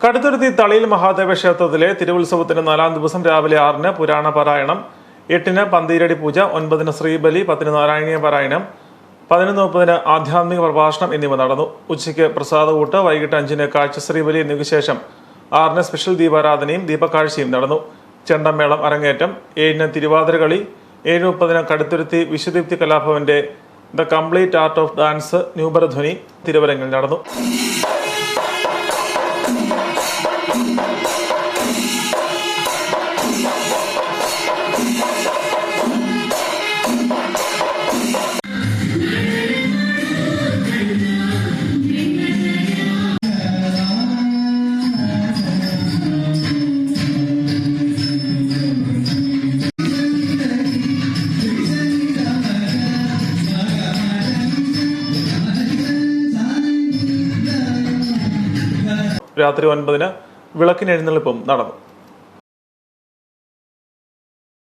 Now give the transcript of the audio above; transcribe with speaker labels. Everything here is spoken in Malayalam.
Speaker 1: കടുത്തുരുത്തി തളിയിൽ മഹാദേവ ക്ഷേത്രത്തിലെ തിരുവുത്സവത്തിന്റെ നാലാം ദിവസം രാവിലെ ആറിന് പുരാണ പാരായണം എട്ടിന് പന്തീരടി പൂജ ഒൻപതിന് ശ്രീബലി പത്തിന് നാരായണീയ പാരായണം പതിനൊന്ന് മുപ്പതിന് ആധ്യാത്മിക പ്രഭാഷണം എന്നിവ നടന്നു. ഉച്ചയ്ക്ക് പ്രസാദകൂട്ട് വൈകിട്ട് അഞ്ചിന് കാഴ്ച ശ്രീബലി എന്നിവയ്ക്ക് ശേഷം ആറിന് സ്പെഷ്യൽ ദീപാരാധനയും ദീപക്കാഴ്ചയും നടന്നു. ചെണ്ടമേളം അരങ്ങേറ്റം ഏഴിന് തിരുവാതിരകളി ഏഴ് മുപ്പതിന് Kaduthuruthy Vishwadeepthi കലാഭവന്റെ the complete art of dance ന്യൂബരധ്വനി തിരുവരങ്ങിൽ നടന്നു. രാത്രി ഒൻപതിന് വിളക്കിനെഴുന്നള്ളിപ്പും നടന്നു.